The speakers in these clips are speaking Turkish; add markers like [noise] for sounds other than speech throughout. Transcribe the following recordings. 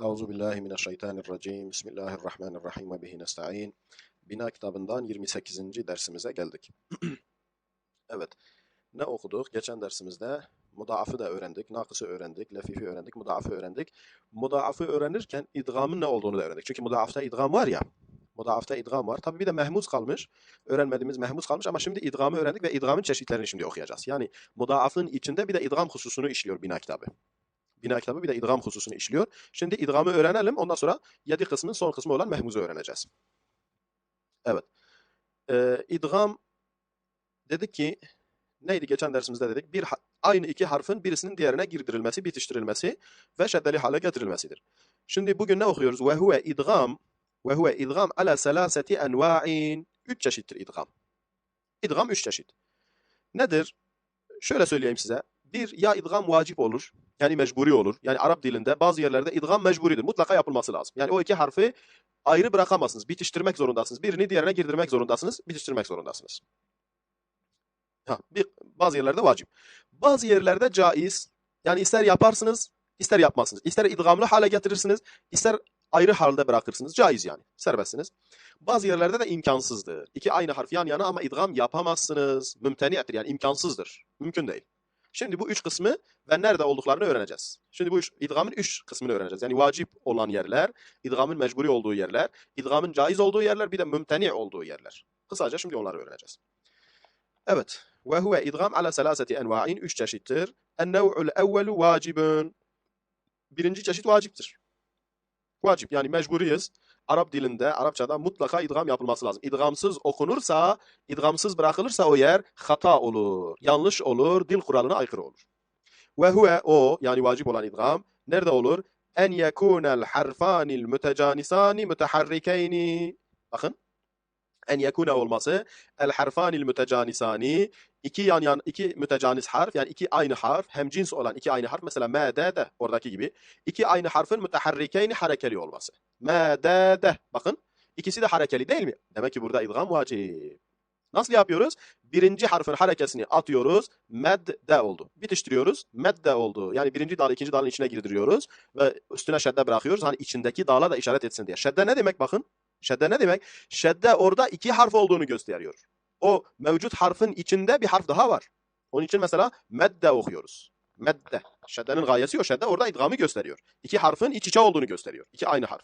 Euzu billahi mineşşeytanirracim. Bismillahirrahmanirrahim ve bihi nestaîn. Bina kitabından 28. dersimize geldik. [clears throat] evet. Ne okuduk? Geçen dersimizde mudaafı da öğrendik, nakısı öğrendik, lefifi öğrendik, mudaafı öğrendik. Mudaafı öğrenirken idgamın ne olduğunu da öğrendik. Çünkü mudaafta idgam var ya. Mudaafta idgam var. Tabii bir de mehmuz kalmış. Öğrenmediğimiz mehmuz kalmış ama şimdi idgamı öğrendik ve idgamın çeşitlerini şimdi okuyacağız. Yani mudaafın içinde bir de idgam hususunu işliyor bina kitabı. Bina kitabı bir de idgam hususunu işliyor. Şimdi idgamı öğrenelim. Ondan sonra yedi kısmın son kısmı olan mehmuzu öğreneceğiz. Evet. Ee, idgam dedik ki neydi geçen dersimizde dedik? Bir aynı iki harfin birisinin diğerine girdirilmesi, bitiştirilmesi ve şeddeli hale getirilmesidir. Şimdi bugün ne okuyoruz? Ve huve idgam ve huve idgam ala selaseti enva'in. Üç çeşittir idgam. İdgam üç çeşit. Nedir? Şöyle söyleyeyim size. Bir, ya idgam vacip olur. Yani mecburi olur. Yani Arap dilinde bazı yerlerde idgam mecburidir. Mutlaka yapılması lazım. Yani o iki harfi ayrı bırakamazsınız. Bitiştirmek zorundasınız. Birini diğerine girdirmek zorundasınız. Bitiştirmek zorundasınız. Ha, bir, bazı yerlerde vacip. Bazı yerlerde caiz. Yani ister yaparsınız, ister yapmazsınız. İster idgamlı hale getirirsiniz, ister ayrı halde bırakırsınız. Caiz yani. Serbestsiniz. Bazı yerlerde de imkansızdır. İki aynı harf yan yana ama idgam yapamazsınız. Mümteni'dir yani imkansızdır. Mümkün değil. Şimdi bu üç kısmı ve nerede olduklarını öğreneceğiz. Şimdi bu üç, idgamın üç kısmını öğreneceğiz. Yani vacip olan yerler, idgamın mecburi olduğu yerler, idgamın caiz olduğu yerler, bir de mümteni olduğu yerler. Kısaca şimdi onları öğreneceğiz. Evet. Ve huve idgam ala selaseti enva'in. Üç çeşittir. Ennev'ul evvelu vacibun. Birinci çeşit vaciptir. Vacip yani mecburiyiz. Arap dilinde, Arapçada mutlaka idgam yapılması lazım. İdgamsız okunursa, idgamsız bırakılırsa o yer hata olur, yanlış olur, dil kuralına aykırı olur. Ve huve o yani vacip olan idgam nerede olur? En yekunel harfanil mütecanisani müteharrikeyni. Bakın. En yekune olması el harfanil mütecanisani iki yan yan iki mütecanis harf yani iki aynı harf hem cins olan iki aynı harf mesela ma'dede oradaki gibi iki aynı harfin müteharrikeyni harekeli olması. Ma'dede bakın ikisi de harekeli değil mi? Demek ki burada idgam vacip. Nasıl yapıyoruz? Birinci harfin harekesini atıyoruz. Medde oldu. Bitiştiriyoruz. Medde oldu. Yani birinci dal ikinci dalın içine girdiriyoruz. Ve üstüne şedde bırakıyoruz. Hani içindeki dala da işaret etsin diye. Şedde ne demek bakın? Şedde ne demek? Şedde orada iki harf olduğunu gösteriyor. O mevcut harfin içinde bir harf daha var. Onun için mesela medde okuyoruz. Medde. Şeddenin gayesi o. Şedde orada idgamı gösteriyor. İki harfin iç içe olduğunu gösteriyor. İki aynı harf.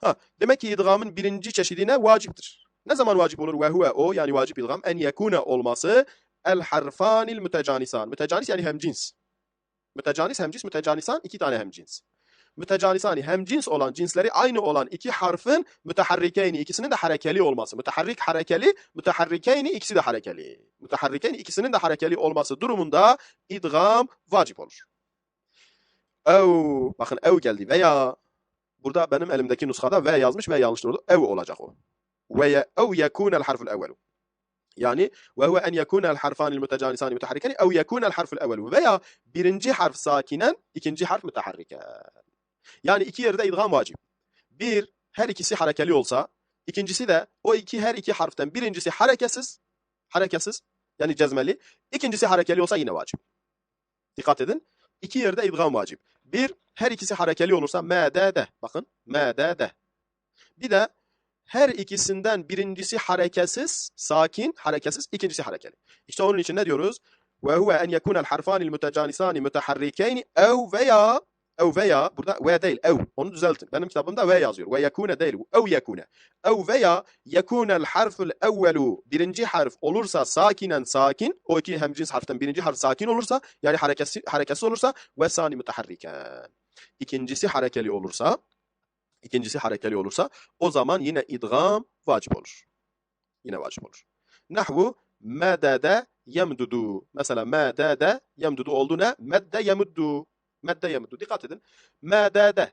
Ha, demek ki idgamın birinci çeşidine vaciptir. Ne zaman vacip olur? Ve huve o yani vacip idgam en yekune olması el harfanil mütecanisan. Mütecanis yani hemcins. Mütecanis hemcins, mütecanisan iki tane hemcins mütecanisani hem cins olan cinsleri aynı olan iki harfin müteharrikeyni ikisinin de harekeli olması. Müteharrik harekeli, müteharrikeyni ikisi de harekeli. Müteharrikeyni ikisinin de harekeli olması durumunda idgam vacip olur. Ev, bakın ev geldi veya burada benim elimdeki nuskada ve yazmış ve yanlış oldu. Ev olacak o. Ve ev yekunel harful evvelu. Yani ve huve en yekunel harfanil mütecanisani müteharrikeni ev yekunel harful evvelu. Veya birinci harf sakinen, ikinci harf müteharriken. Yani iki yerde idgam vacip. Bir, her ikisi harekeli olsa, ikincisi de o iki her iki harften birincisi hareketsiz, hareketsiz yani cezmeli, ikincisi harekeli olsa yine vacip. Dikkat edin. İki yerde idgam vacip. Bir, her ikisi harekeli olursa medede. Bakın, medede. Bir de her ikisinden birincisi hareketsiz, sakin, hareketsiz, ikincisi harekeli. İşte onun için ne diyoruz? Ve huve en yekunel harfanil mütecanisani müteharrikeyni ev veya ev veya burada ve değil ev onu düzeltin. Benim kitabımda ve yazıyor. Ve yekune değil ev yekune. Ev veya yekunel harful evvelu birinci harf olursa sakinen sakin o iki hemcins harften birinci harf sakin olursa yani harekesi harekesi olursa ve sani müteharriken. İkincisi harekeli olursa ikincisi harekeli olursa o zaman yine idgam vacip olur. Yine vacip olur. Nahvu medede yemdudu. Mesela medede yemdudu oldu ne? Medde yemuddu. Medde yemuddu. Dikkat edin. Medede.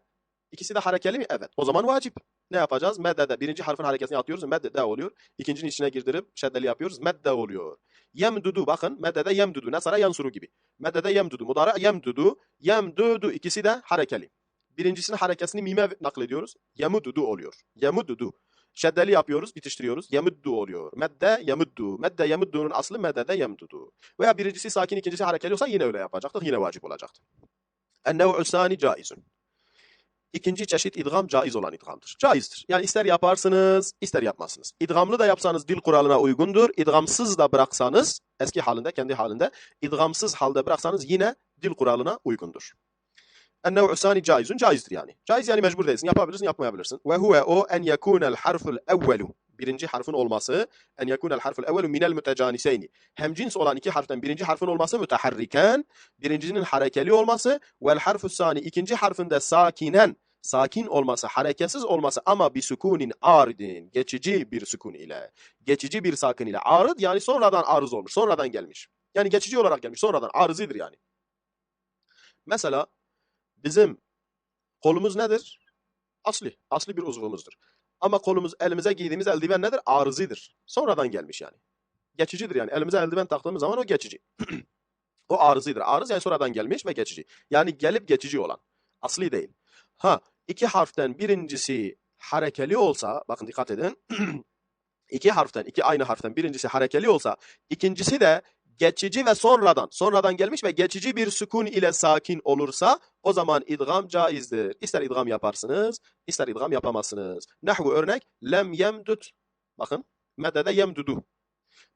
İkisi de harekeli mi? Evet. O zaman vacip. Ne yapacağız? Meddede. Birinci harfin harekesini atıyoruz. Meddede oluyor. İkincinin içine girdirip şeddeli yapıyoruz. Medde oluyor. Yemdudu bakın. Meddede yemdudu. Nasara yansuru gibi. Meddede yemdudu. Mudara yemdudu. Yemdudu. İkisi de harekeli. Birincisinin harekesini mime naklediyoruz. Yemududu oluyor. Yemududu. Şeddeli yapıyoruz, bitiştiriyoruz. Yemuddu oluyor. Medde yemuddu. Medde yemuddu'nun aslı meddede yemdudu. Veya birincisi sakin, ikincisi harekeli olsa yine öyle yapacaktık. Yine vacip olacaktı. Ennev'u sani caizun. İkinci çeşit idgam caiz olan idgamdır. Caizdir. Yani ister yaparsınız, ister yapmazsınız. İdgamlı da yapsanız dil kuralına uygundur. İdgamsız da bıraksanız, eski halinde, kendi halinde, idgamsız halde bıraksanız yine dil kuralına uygundur. Ennev'u sani caizun caizdir yani. Caiz yani mecbur değilsin. Yapabilirsin, yapmayabilirsin. Ve huve o en yekunel harful evvelu. Birinci harfin olması. En yekunel harful evvelu minel mütecaniseyni. Hem cins olan iki harften birinci harfin olması müteharriken. Birincinin harekeli olması. Vel harfus sani. ikinci harfinde sakinen. Sakin olması, hareketsiz olması ama bir sükunin aridin. Geçici bir sükun ile. Geçici bir sakin ile. Arıd yani sonradan arız olmuş. Sonradan gelmiş. Yani geçici olarak gelmiş. Sonradan arızidir yani. Mesela bizim kolumuz nedir? Asli. Asli bir uzvumuzdur. Ama kolumuz elimize giydiğimiz eldiven nedir? Arızidir. Sonradan gelmiş yani. Geçicidir yani. Elimize eldiven taktığımız zaman o geçici. [clears throat] o arızidir. Arız yani sonradan gelmiş ve geçici. Yani gelip geçici olan. Asli değil. Ha iki harften birincisi harekeli olsa bakın dikkat edin. [clears throat] iki harften iki aynı harften birincisi harekeli olsa ikincisi de geçici ve sonradan, sonradan gelmiş ve geçici bir sükun ile sakin olursa o zaman idgam caizdir. İster idgam yaparsınız, ister idgam yapamazsınız. Nahvu örnek lem yemdut. Bakın meddede yemdudu.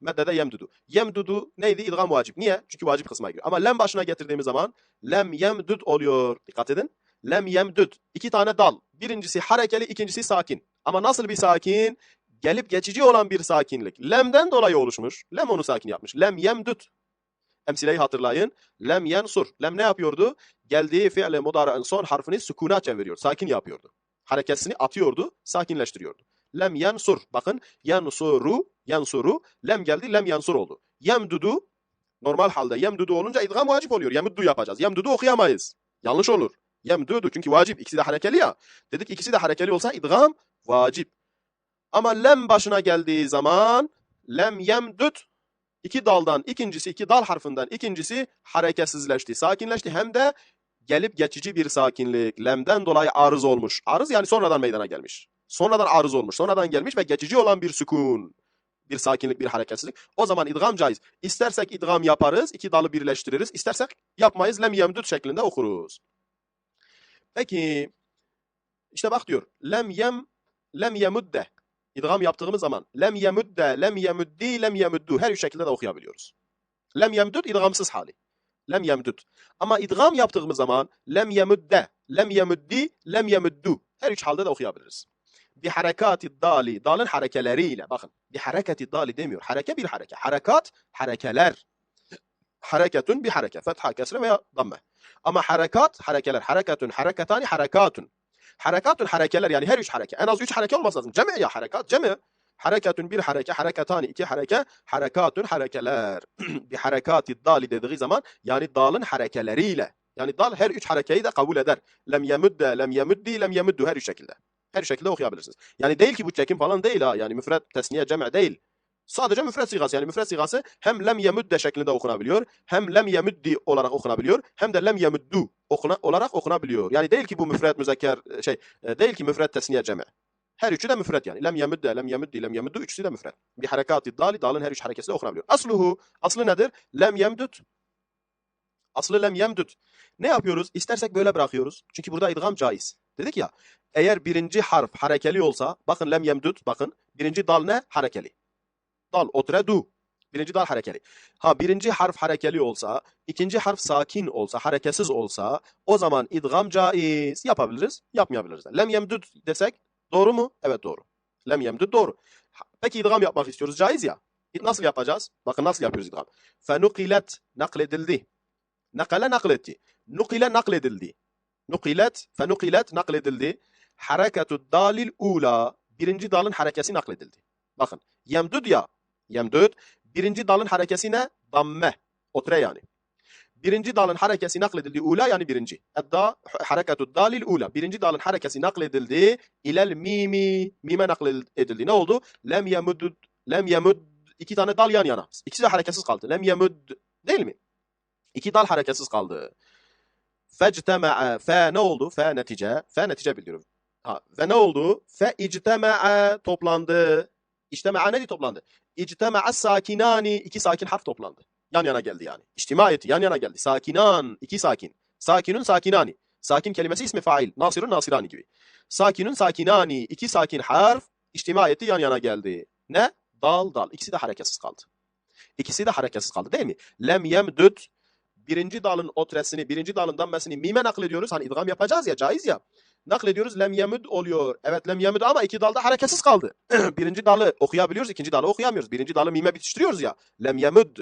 Meddede yemdudu. Yemdudu neydi? İdgam vacip. Niye? Çünkü vacip kısmına giriyor. Ama lem başına getirdiğimiz zaman lem yemdud oluyor. Dikkat edin. Lem yemdud. İki tane dal. Birincisi harekeli, ikincisi sakin. Ama nasıl bir sakin? Gelip geçici olan bir sakinlik. Lem'den dolayı oluşmuş. Lem onu sakin yapmış. Lem yemdut. Emsileyi hatırlayın. Lem yensur. Lem ne yapıyordu? Geldiği fiile mudara'ın son harfini sükuna çeviriyor. Sakin yapıyordu. Hareketini atıyordu, sakinleştiriyordu. Lem yansur. Bakın yansuru, yansuru. Lem geldi, lem yansur oldu. Yemdudu. Normal halde yemdudu olunca idgam vacip oluyor. Yemuddu yapacağız. Yemdudu okuyamayız. Yanlış olur. Yemdudu çünkü vacip. İkisi de harekeli ya. Dedik ikisi de harekeli olsa idgam vacip. Ama lem başına geldiği zaman lem yemdut iki daldan ikincisi iki dal harfinden ikincisi hareketsizleşti, sakinleşti hem de gelip geçici bir sakinlik lemden dolayı arız olmuş. Arız yani sonradan meydana gelmiş. Sonradan arız olmuş, sonradan gelmiş ve geçici olan bir sükun. Bir sakinlik, bir hareketsizlik. O zaman idgam caiz. İstersek idgam yaparız, iki dalı birleştiririz. İstersek yapmayız, lem yemdut şeklinde okuruz. Peki, işte bak diyor. Lem yem, lem yemudde idgam yaptığımız zaman lem yemudde, lem yemuddi, lem yemuddu her üç şekilde de okuyabiliyoruz. Lem yemdud idgamsız hali. Lem yemdud. Ama idgam yaptığımız zaman lem yemudde, lem yemuddi, lem yemuddu her üç halde de okuyabiliriz. Bir harekati dali, dalın harekeleriyle bakın. Bir harekati dali demiyor. Hareke bir hareke. Harekat, harekeler. Hareketun bir hareke. Fetha, kesre veya damme. Ama harekat, harekeler. Hareketun, hareketani, harekatun. Harekatun harekeler yani her üç hareke. En az üç hareke olması lazım. Cemi ya harekat, cemi. Harekatun bir hareke, harekatani iki hareke, harekatun harekeler. [clears throat] bir harekati dali dediği zaman yani dalın harekeleriyle. Yani dal her üç harekeyi de kabul eder. Lem yemudde, lem yemuddi, lem yemuddu her üç şekilde. Her şekilde okuyabilirsiniz. Yani değil ki bu çekim falan değil ha. Yani müfred, tesniye, cem'e değil. Sadece müfred sigası yani müfred sigası hem lem yemudde şeklinde okunabiliyor, hem lem yemuddi olarak okunabiliyor, hem de lem yemuddu okuna, olarak okunabiliyor. Yani değil ki bu müfred müzekker e, şey e, değil ki müfred tesniye ceme. Her üçü de müfred yani. Lem yemudde, lem yemuddi, lem yemuddu üçüsü de müfred. Bir harekatı dali, dalın her üç harekesi de okunabiliyor. Asluhu, aslı nedir? Lem yemdut. Aslı lem yemdut. Ne yapıyoruz? İstersek böyle bırakıyoruz. Çünkü burada idgam caiz. Dedik ya, eğer birinci harf harekeli olsa, bakın lem yemdut, bakın birinci dal ne? Harekeli dal otredu. Birinci dal harekeli. Ha birinci harf harekeli olsa, ikinci harf sakin olsa, hareketsiz olsa o zaman idgam caiz. Yapabiliriz, yapmayabiliriz. Lem yemdud desek doğru mu? Evet doğru. Lem yemdud doğru. Peki idgam yapmak istiyoruz. Caiz ya. Nasıl yapacağız? Bakın nasıl yapıyoruz idgam. Fenukilet nakledildi. Nakale nakletti. Nukile nakledildi. Nukilet, fenukilet nakledildi. Hareketu dalil ula. Birinci dalın harekesi nakledildi. Bakın. Yemdud ya. Yemdud. Birinci dalın harekesine damme. Otre yani. Birinci dalın harekesi nakledildi. Ula yani birinci. Edda hareketu dalil ula. Birinci dalın harekesi nakledildi. İlel mimi. Mime nakledildi. Ne oldu? Lem yemud. Lem yemud. İki tane dal yan yana. İkisi de hareketsiz kaldı. Lem yemud. Değil mi? İki dal hareketsiz kaldı. Fecteme'e. Fe ne oldu? Fe netice. Fe netice bildiriyor. Ha, ve ne oldu? Fe icteme'e toplandı. İcteme'a ne toplandı? İctema'a sakinani iki sakin harf toplandı. Yan yana geldi yani. İçtima etti yan yana geldi. Sakinan iki sakin. Sakinun sakinani. Sakin kelimesi ismi fail. Nasirun nasirani gibi. Sakinun sakinani. iki sakin harf içtima etti yan yana geldi. Ne? Dal dal. İkisi de hareketsiz kaldı. İkisi de hareketsiz kaldı değil mi? Lem yemdud birinci dalın otresini, birinci dalın dammesini mime naklediyoruz. Hani idgam yapacağız ya, caiz ya. Naklediyoruz lem yemud oluyor. Evet lem yemud ama iki dalda hareketsiz kaldı. [clears throat] birinci dalı okuyabiliyoruz, ikinci dalı okuyamıyoruz. Birinci dalı mime bitiştiriyoruz ya. Lem yemud.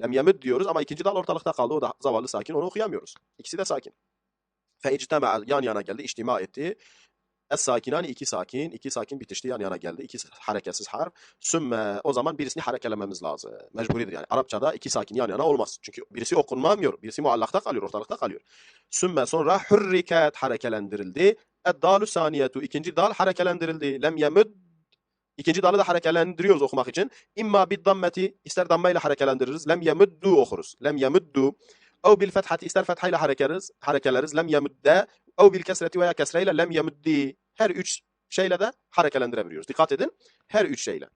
Lem yemud diyoruz ama ikinci dal ortalıkta kaldı. O da zavallı sakin, onu okuyamıyoruz. İkisi de sakin. Fe ictema yan yana geldi, içtima etti. Es sakinani iki sakin, iki sakin bitişti yan yana geldi. İki hareketsiz harf. Sümme o zaman birisini harekelememiz lazım. Mecburidir yani. Arapçada iki sakin yan yana olmaz. Çünkü birisi okunmamıyor. Birisi muallakta kalıyor, ortalıkta kalıyor. Sümme sonra hürriket harekelendirildi. Eddalu saniyetu ikinci dal harekelendirildi. Lem yemud İkinci dalı da harekelendiriyoruz okumak için. İmma bid dammeti ister dammayla harekelendiririz. Lem yemuddu okuruz. Lem yemuddu. Ev bil fethati ister fethayla harekeleriz. Harekeleriz. Lem yemudde ev bil kesreti veya kesreyle lem yemuddi. Her üç şeyle de harekelendirebiliyoruz. Dikkat edin. Her üç şeyle.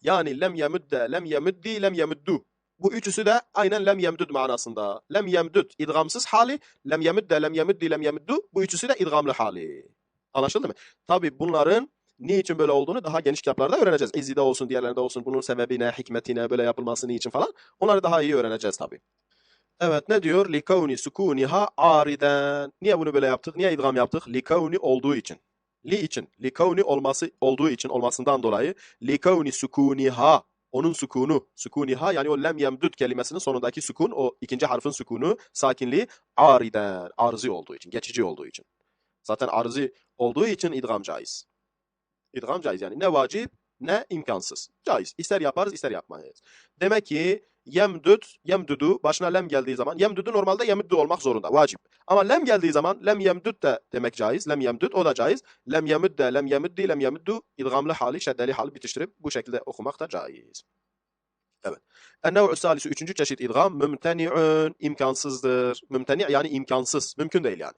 Yani lem yemudde, lem yemuddi, lem yemuddu. Bu üçüsü de aynen lem yemdud manasında. Lem yemdud idgamsız hali, lem yemudde, lem yemuddi, lem yemuddu. Bu üçüsü de idgamlı hali. Anlaşıldı mı? Tabi bunların niçin böyle olduğunu daha geniş kitaplarda öğreneceğiz. İzzi'de olsun, diğerlerinde olsun. Bunun sebebi ne, hikmetine, böyle yapılması niçin falan. Onları daha iyi öğreneceğiz tabi. Evet ne diyor? Likavni sukuniha ariden. Niye bunu böyle yaptık? Niye idgam yaptık? Likavni olduğu için. Li için. Likavni olması olduğu için olmasından dolayı. Likavni sukuniha. Onun sukunu. Sukuniha yani o lem yemdud kelimesinin sonundaki sukun. O ikinci harfin sukunu. Sakinliği ariden. Arzi olduğu için. Geçici olduğu için. Zaten arzi olduğu için idgam caiz. İdgam caiz yani. Ne vacip ne imkansız. Caiz. İster yaparız ister yapmayız. Demek ki yemdud, yemdudu başına lem geldiği zaman yemdudu normalde yemuddu olmak zorunda. Vacip. Ama lem geldiği zaman lem yemdud de demek caiz. Lem yemdud o da caiz. Lem yemud de lem yemuddi lem yemuddu idgamlı hali şeddeli hali bitiştirip bu şekilde okumak da caiz. Evet. En-nev'u salisi üçüncü çeşit idgam mümteni'un imkansızdır. Mümteni yani imkansız. Mümkün değil yani.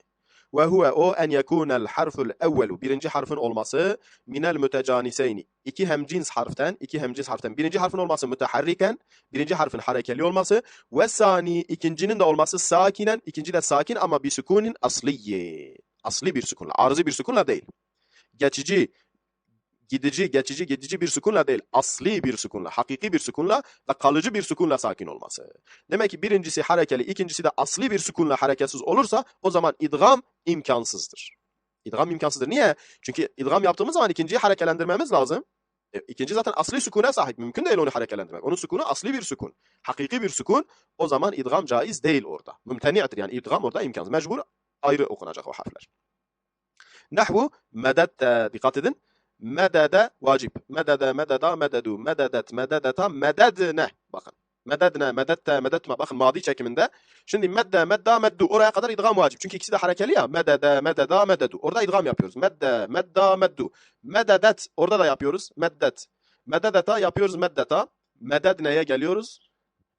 Ve huve o en yekunel harful evvelu. Birinci harfin olması minel mütecaniseyni iki hemcins harften iki hemcins harften. Birinci harfin olması müteharriken birinci harfin harekeli olması ve sani ikincinin de olması sakinen ikinci de sakin ama bir sükunin asliye asli bir sükunla arızı bir sükunla değil. Geçici gidici, geçici, gidici bir sükunla değil, asli bir sükunla, hakiki bir sükunla ve kalıcı bir sükunla sakin olması. Demek ki birincisi harekeli, ikincisi de asli bir sükunla hareketsiz olursa o zaman idgam imkansızdır. İdgam imkansızdır. Niye? Çünkü idgam yaptığımız zaman ikinciyi harekelendirmemiz lazım. E, ikinci zaten asli sükuna sahip. Mümkün değil onu harekelendirmek. Onun sükunu asli bir sükun. Hakiki bir sükun. O zaman idgam caiz değil orada. Mümteni'dir yani idgam orada imkansız. Mecbur ayrı okunacak o harfler. Nahvu medette dikkat edin. Medede vacip. Medede, mededa, mededu, mededet, mededeta, mededne. Bakın. Mededne, medette, medetme. Bakın madi çekiminde. Şimdi medde, medda, meddu. Oraya kadar idgam vacip. Çünkü ikisi de harekeli ya. Medede, mededa, mededu. Orada idgam yapıyoruz. Medde, medda, meddu. Mededet. Orada da yapıyoruz. Meddet. Mededeta yapıyoruz meddeta. Mededne'ye geliyoruz.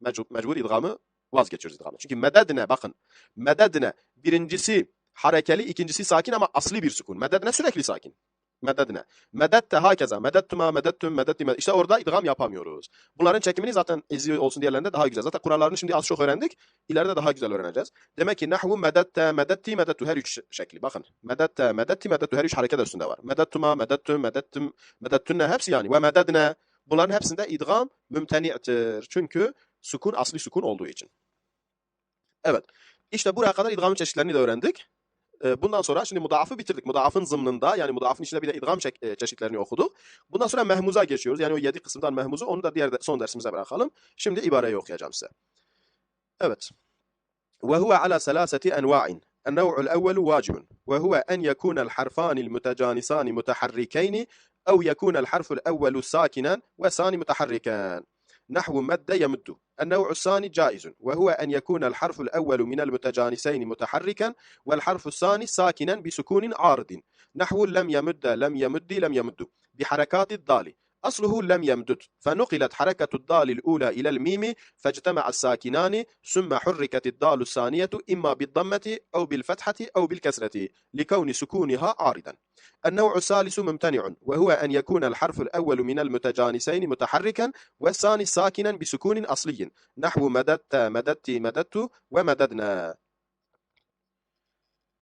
Mecbur, mecbur idgamı vazgeçiyoruz idgamı. Çünkü mededne bakın. Mededne birincisi harekeli, ikincisi sakin ama asli bir sukun. Mededne sürekli sakin mededine. Medette hakeza. Medettuma, medettum, medettim. İşte orada idgam yapamıyoruz. Bunların çekimini zaten izi olsun diğerlerinde daha güzel. Zaten kurallarını şimdi az çok öğrendik. İleride daha güzel öğreneceğiz. Demek ki nahvu medette, medetti, medettu her üç şekli. Bakın. Medette, medetti, medettu her üç hareket üstünde var. Medettuma, medettum, medettum, medettunne hepsi yani. Ve mededne. Bunların hepsinde idgam mümteni'tir. Çünkü sukun asli sukun olduğu için. Evet. İşte buraya kadar idgamın çeşitlerini de öğrendik. Bundan sonra şimdi mudafı bitirdik. Mudafın zımnında yani mudafın içinde bir de idgam çeşitlerini okuduk. Bundan sonra mehmuza geçiyoruz. Yani o yedi kısımdan mehmuzu onu da diğer de, son dersimize bırakalım. Şimdi ibareyi okuyacağım size. Evet. Ve huve ala selaseti enva'in. النوع الأول واجب وهو أن يكون الحرفان المتجانسان متحركين أو يكون الحرف الأول ساكنا والثاني متحركان نحو مد يمد النوع الثاني جائز وهو أن يكون الحرف الأول من المتجانسين متحركا والحرف الثاني ساكنا بسكون عارض. نحو لم يمد لم يمد لم يمد بحركات الضال. أصله لم يمدد. فنقلت حركة الضال الأولى إلى الميم فاجتمع الساكنان ثم حركت الضال الثانية إما بالضمة أو بالفتحة أو بالكسرة لكون سكونها عارضا. النوع الثالث ممتنع وهو أن يكون الحرف الأول من المتجانسين متحركا والثاني ساكنا بسكون أصلي. نحو مددت مددت مددت ومددنا.